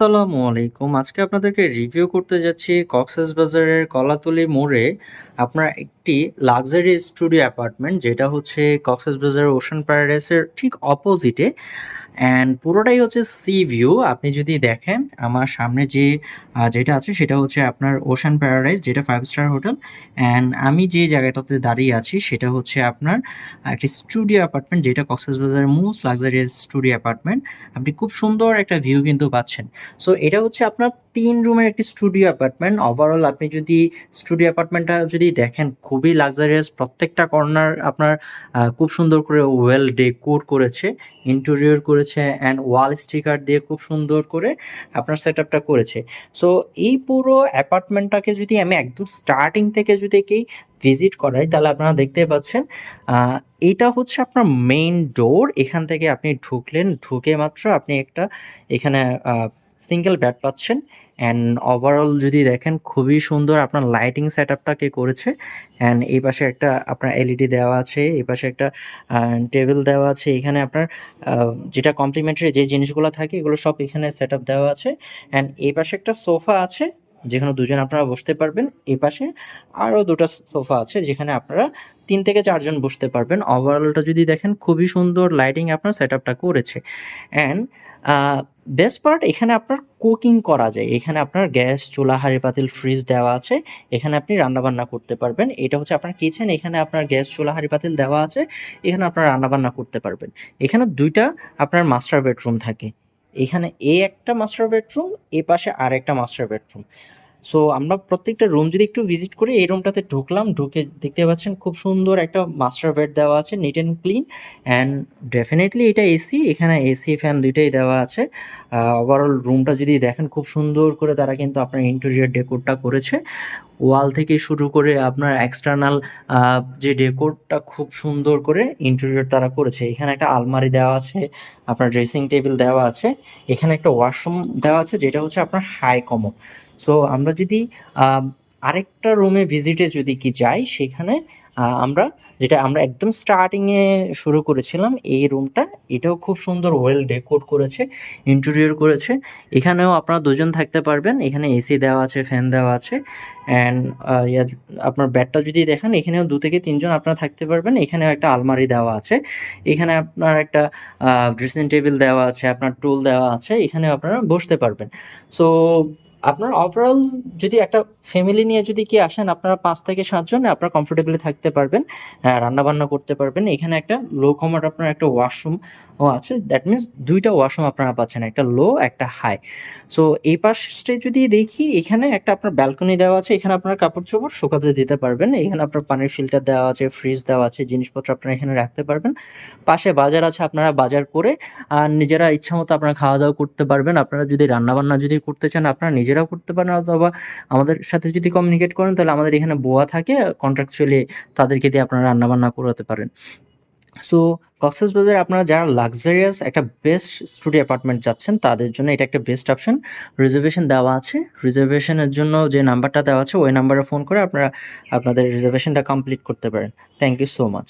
আসসালামু আলাইকুম। আজকে আপনাদেরকে রিভিউ করতে যাচ্ছি কক্সেসবাজারের কলাতলি মোড়ে আপনার একটি লাক্সারি স্টুডিও অ্যাপার্টমেন্ট যেটা হচ্ছে কক্সেসবাজার ওশান প্যারাডাইসের ঠিক অপোজিটে অ্যান্ড পুরোটাই হচ্ছে সি ভিউ। আপনি যদি দেখেন আমার সামনে যে যেটা আছে সেটা হচ্ছে আপনার ওশান প্যারাডাইস যেটা ফাইভ স্টার হোটেল অ্যান্ড আমি যে জায়গাটাতে দাঁড়িয়ে আছি সেটা হচ্ছে আপনার একটি স্টুডিও অ্যাপার্টমেন্ট যেটা কক্সেসবাজারের মোস্ট লাক্সারিয়াস স্টুডিও অ্যাপার্টমেন্ট। আপনি খুব সুন্দর একটা ভিউ কিন্তু পাচ্ছেন। সো এটা হচ্ছে আপনার তিন রুমের একটি স্টুডিও অ্যাপার্টমেন্ট। ওভারঅল আপনি যদি স্টুডিও অ্যাপার্টমেন্টটা যদি দেখেন খুবই লাক্সারিয়াস প্রত্যেকটা কর্নার আপনার খুব সুন্দর করে ওয়েল ডেকোর করেছে, ইন্টেরিয়র করেছে অ্যান্ড ওয়াল স্টিকার দিয়ে খুব সুন্দর করে আপনার সেট আপটা করেছে। সো এই পুরো অ্যাপার্টমেন্টটাকে যদি আমি একদম স্টার্টিং থেকে যদি কেই ভিজিট করাই তাহলে আপনারা দেখতে পাচ্ছেন এটা হচ্ছে আপনার মেইন ডোর। এখান থেকে আপনি ঢুকলেন, ঢুকে মাত্র আপনি একটা এখানে সিঙ্গেল বেড পাচ্ছেন অ্যান্ড ওভারঅল যদি দেখেন খুবই সুন্দর আপনার লাইটিং সেটআপটা কে করেছে অ্যান্ড এই পাশে একটা আপনার এলইডি দেওয়া আছে, এই পাশে একটা টেবিল দেওয়া আছে। এখানে আপনার যেটা কমপ্লিমেন্টারি যে জিনিসগুলো থাকে এগুলো সব এখানে সেটআপ দেওয়া আছে অ্যান্ড এই পাশে একটা সোফা আছে যেখানে দুজন আপনারা বসতে পারবেন। এপাশে আরও ২ টা সোফা আছে যেখানে আপনারা তিন থেকে চারজন বসতে পারবেন। ওভারঅলটা যদি দেখেন খুবই সুন্দর লাইটিং আপনার সেটআপটা করেছে অ্যান্ড বেস্ট পার্ট এখানে আপনার কুকিং করা যায়। এখানে আপনার গ্যাস, চুলা, হাঁড়ি-পাতিল, ফ্রিজ দেওয়া আছে। এখানে আপনি রান্নাবান্না করতে পারবেন। এটা হচ্ছে আপনার কিচেন। এখানে আপনার গ্যাস, চুলা, হাঁড়ি-পাতিল দেওয়া আছে। এখানে আপনার রান্নাবান্না করতে পারবেন। এখানে দুইটা আপনার মাস্টার বেডরুম থাকে। এখানে এ একটা মাস্টার বেডরুম, এ পাশে আর একটা মাস্টার বেডরুম। সো আমরা প্রত্যেকটা রুম যদি একটু ভিজিট করি এই রুমটাতে ঢুকলাম, ঢুকে দেখতে পাচ্ছেন খুব সুন্দর একটা মাস্টার বেড দেওয়া আছে neat and clean and definitely এটা এসি। এখানে এসি, ফ্যান দুইটাই দেওয়া আছে। ওভারঅল রুমটা যদি দেখেন খুব সুন্দর করে তারা কিন্তু আপনার ইন্টেরিয়ার ডেকোরটা করেছে। ওয়াল থেকে শুরু করে আপনার এক্সটার্নাল যে ডেকোরটা খুব সুন্দর করে ইন্টেরিয়র তারা করেছে। এখানে একটা আলমারি দেওয়া আছে, আপনার ড্রেসিং টেবিল দেওয়া আছে। এখানে একটা ওয়াশরুম দেওয়া আছে যেটা হচ্ছে আপনার হাই কমন। সো আমরা যদি আরেকটা রুমে ভিজিটে যদি কি যাই সেখানে আমরা যেটা আমরা একদম স্টার্টিং এ শুরু করেছিলাম এই রুমটা এটাও খুব সুন্দর ওয়েল ডেকোর করেছে, ইন্টেরিয়র করেছে। এখানেও আপনারা দুজন থাকতে পারবেন। এখানে এসি দেওয়া আছে, ফ্যান দেওয়া আছে অ্যান্ড আপনার বেডটা যদি দেখেন এখানেও দু থেকে ৩ জন আপনারা থাকতে পারবেন। এখানেও একটা আলমারি দেওয়া আছে। এখানে আপনার একটা ড্রেসিং টেবিল দেওয়া আছে, আপনার টুল দেওয়া আছে। এখানেও আপনারা বসতে পারবেন। সো আপনার ওভারঅল যদি একটা ফ্যামিলি নিয়ে যদি কি আসেন আপনারা পাঁচ থেকে ৭ জন আপনারা কমফোর্টেবলি থাকতে পারবেন। রান্নাবান্না করতে পারবেন। এখানে একটা লো কমার আপনার একটা ওয়াশরুমও আছে। দ্যাট মিনস দুইটা ওয়াশরুম আপনারা পাচ্ছেন। একটা লো, একটা হাই। সো এই পাশে যদি দেখি এখানে একটা আপনার ব্যালকনি দেওয়া আছে। এখানে আপনার কাপড়-চোপড় শুকাতে দিতে পারবেন। এখানে আপনার পানির ফিল্টার দেওয়া আছে, ফ্রিজ দেওয়া আছে, জিনিসপত্র আপনারা এখানে রাখতে পারবেন। পাশে বাজার আছে আপনারা বাজার করে আর নিজেরা ইচ্ছা মতো আপনারা খাওয়া-দাওয়া করতে পারবেন। আপনারা যদি রান্নাবান্না যদি করতে চান আপনারা নিজেরাও করতে পারেন, অথবা আমাদের সাথে যদি কমিউনিকেট করেন, তাহলে আমাদের এখানে বোয়া থাকে কন্ট্রাকচুয়ালি তাদেরকে দিয়ে আপনারা রান্নাবান্না করাতে পারেন। সো কক্সেসবাজারে আপনারা যারা লাক্সারিয়াস একটা বেস্ট স্টুডিও অ্যাপার্টমেন্ট যাচ্ছেন তাদের জন্য এটা একটা বেস্ট অপশন। রিজার্ভেশন দেওয়া আছে। রিজার্ভেশনের জন্য যে নাম্বারটা দেওয়া আছে, ওই নাম্বারে ফোন করে আপনারা আপনাদের রিজার্ভেশনটা কমপ্লিট করতে পারেন। Thank you so much.